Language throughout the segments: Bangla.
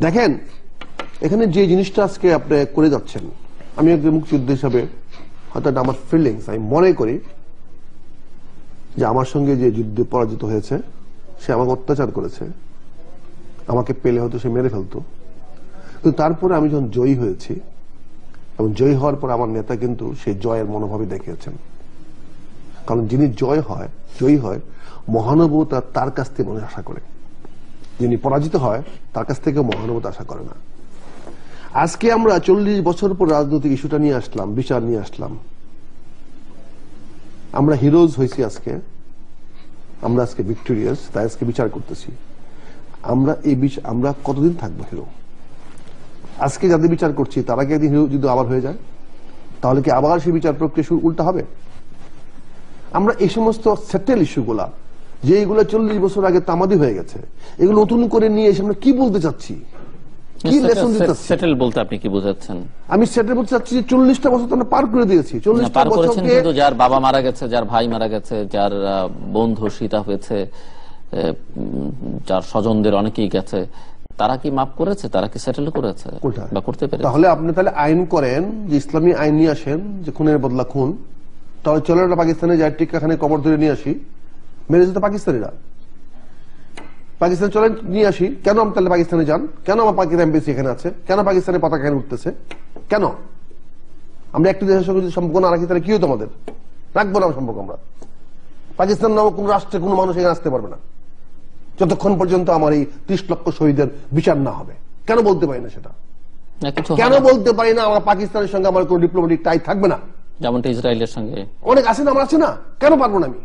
দেখেন, এখানে যে জিনিসটা আজকে আপনি করে যাচ্ছেন, আমি একজন মুক্তিযুদ্ধ হিসাবে হয়তো আমার ফিলিংস আমি মনে করি যে আমার সঙ্গে যে যুদ্ধে পরাজিত হয়েছে, সে আমাকে অত্যাচার করেছে, আমাকে পেলে হয়তো সে মেরে ফেলতো। কিন্তু তারপরে আমি যখন জয়ী হয়েছি, এবং জয়ী হওয়ার পর আমার নেতা কিন্তু সেই জয়ের মনোভাবে দেখিয়েছেন। কারণ যিনি জয় হয়, জয়ী হয়, মহানুভবতা তার কাছ থেকে মানুষ আশা করে। যিনি পরাজিত হয়, তার কাছ থেকে মহানুভবতা আশা করে না। আজকে আমরা চল্লিশ বছর পর রাজনৈতিক ইস্যুটা নিয়ে আসলাম, বিচার নিয়ে আসলাম। আমরা হিরোজ হয়েছি আজকে। আমরা আজকে ভিক্টোরিয়াস তাই আজকে বিচার করতেছি। আমরা এই বিচার আমরা কতদিন থাকব হিরো? আজকে যাদের বিচার করছি, তারা কি একদিন হিরো যদি আবার হয়ে যায়? তাহলে কি আবার সেই বিচার প্রক্রিয়া শুরু উল্টা হবে? আমরা এই সমস্ত সেটেল ইস্যুগুলা যে এইগুলো চল্লিশ বছর আগে তামাদি হয়ে গেছে এগুলো নতুন করে নিয়ে এসে আমরা কি বলতে চাচ্ছি? কি লেসন দিতে সেটেল বলতে আপনি কি বোঝাচ্ছেন? আমি সেটেল বলতে চাচ্ছি যে চল্লিশটা বছর তো আমরা পার করে দিয়েছি। চল্লিশটা বছরকে কিন্তু যার বাবা মারা গেছে যার ভাই মারা গেছে যার বন্ধু সীতা হয়েছে যার স্বজনদের অনেকেই গেছে তারা কি মাফ করেছে? তারা কি সেটেল করেছে? বা করতে পেরেছে? তাহলে আপনি তাহলে আইন করেন যে ইসলামী আইন নিয়ে আসেন যে খুনের বদলা খুন তাহলে চলে না পাকিস্তানে যায় টিকাখানে কবর ধরে নিয়ে আসি। মেরে যেত পাকিস্তানিরা। পাকিস্তানে চলে নিয়ে আসি। কেন আমি তাহলে পাকিস্তানে যান? কেন আমার পাকিস্তান এমবিসি এখানে আছে? কেন পাকিস্তানের পতাকা এখানে উঠতেছে? কেন? আমরা একটি দেশের সঙ্গে যদি সম্পর্ক না রাখি তাহলে কি হতো আমাদের? রাখব না সম্পর্ক আমরা। পাকিস্তান নামক কোন রাষ্ট্রে কোনো মানুষ এখানে আসতে পারবে না। যতক্ষণ পর্যন্ত আমার এই ত্রিশ লক্ষ শহীদের বিচার না হবে। কেন বলতে পারি না সেটা? কেন বলতে পারি না আমার পাকিস্তানের সঙ্গে আমার কোনো ডিপ্লোমেটিক টাই থাকবে না? যেমনটা ইসরায়েলের সঙ্গে। অনেক আছে না আমার আছে না। কেন পারব না আমি?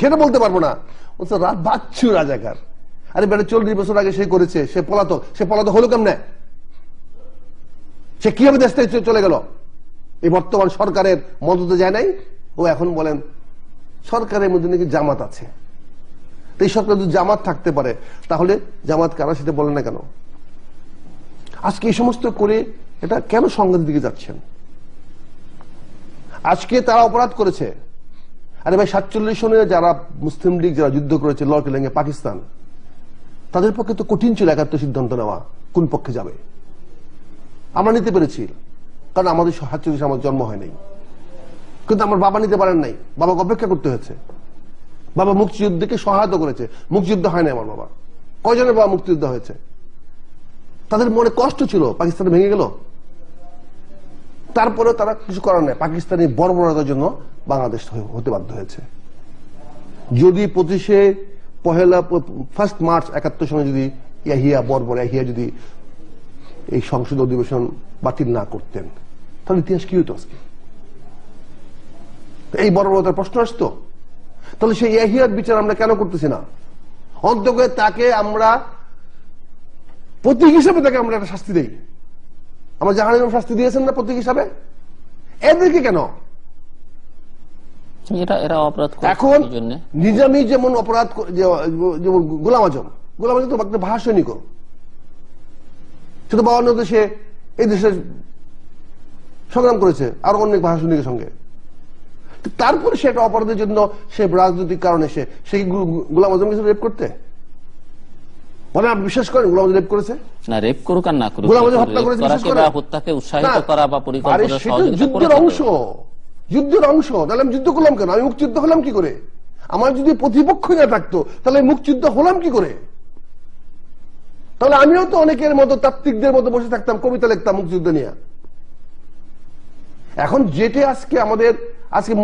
সেটা বলতে পারব না। তো রাত বাচ্চু রাজাকার। আরে বেটা, চল্লিশ বছর আগে সে করেছে, সে পলাতক। সে পলাতক হলো কেমনে? সে কীভাবে দেশ থেকে চলে গেল? এই বর্তমান সরকারের মদতে যায় নাই? ও এখন বলেন, সরকারের মধ্যে নাকি জামাত আছে। তো এই সরকার যদি জামাত থাকতে পারে, তাহলে জামাত কারা সেটা বলে না কেন? আজকে এই সমস্ত করে এটা কেন সংঘাতের দিকে যাচ্ছেন? আজকে তারা অপরাধ করেছে। আরে ভাই, সাতচল্লিশ সনে যারা মুসলিম লীগ, যারা যুদ্ধ করেছে লর্কেলেঙ্গে পাকিস্তান, তাদের পক্ষে তো কঠিন ছিল একাত্তর সিদ্ধান্ত নেওয়া, কোন পক্ষে যাবে। আমরা নিতে পেরেছি, কারণ আমাদের সাতচল্লিশ আমার জন্ম হয় নাই। কিন্তু আমার বাবা নিতে পারেন নাই, বাবাকে অপেক্ষা করতে হয়েছে। বাবা মুক্তিযুদ্ধকে সহায়তা করেছে, মুক্তিযুদ্ধ হয় নাই আমার বাবা। কয়জনের বাবা মুক্তিযুদ্ধ হয়েছে? তাদের মনে কষ্ট ছিল, পাকিস্তান ভেঙে গেল? তারপরে তারা কিছু করার নাই। পাকিস্তানি বর্বরতার জন্য বাংলাদেশ হতে বাধ্য হয়েছে। যদি পঁচিশে পহেলা ফার্স্ট মার্চ একাত্তর সনে যদি ইয়াহিয়া বর্বর, ইয়াহিয়া যদি এই সংসদ অধিবেশন বাতিল না করতেন, তাহলে ইতিহাস কি হতো আজকে? এই বর্বরতার প্রশ্ন আসতো। তাহলে সেই ইয়াহিয়ার বিচার আমরা কেন করতেছি না? অন্তত তাকে আমরা প্রতীক হিসেবে তাকে আমরা একটা শাস্তি দেই। আমরা জাহান শাস্তি দিয়েছেন না প্রতীক হিসাবে? এদেরকে কেন? এরা এরা অপরাধ এখন নিজামি যেমন অপরাধ যেমন গোলাম আজম গোলাম আজম তো ভাষণিক শুধু বাবান্ন দেশে এই দেশে সংগ্রাম করেছে আর অনেক ভাষণিকের সঙ্গে। তারপরে সে একটা অপরাধের জন্য সে রাজনৈতিক কারণে সে সেই গোলাম আজম কিছু রেপ করতে? বলে আপনি বিশ্বাস করেন গোলাম রেপ করেছে? না রেপ করুক আর না করুক গোলাম হত্যা করেছে বিশ্বাস করেন? হত্যাকে উৎসাহিত করা বা পরিকল্পনা সহযোগিতা যুদ্ধের অংশ। যুদ্ধের অংশ। তাহলে আমি যুদ্ধ করলাম কেন? আমি মুক্তিযুদ্ধ হলাম কি করে? আমার যদি প্রতিপক্ষ না থাকতো তাহলে মুক্তিযুদ্ধ হলাম কি করে? তাহলে আমিও তো অনেকের মতো তাত্ত্বিকদের মতো বসে থাকতাম কবিতা লিখতাম মুক্তিযুদ্ধ নিয়ে। এখন যেটা আজকে আমাদের আজকে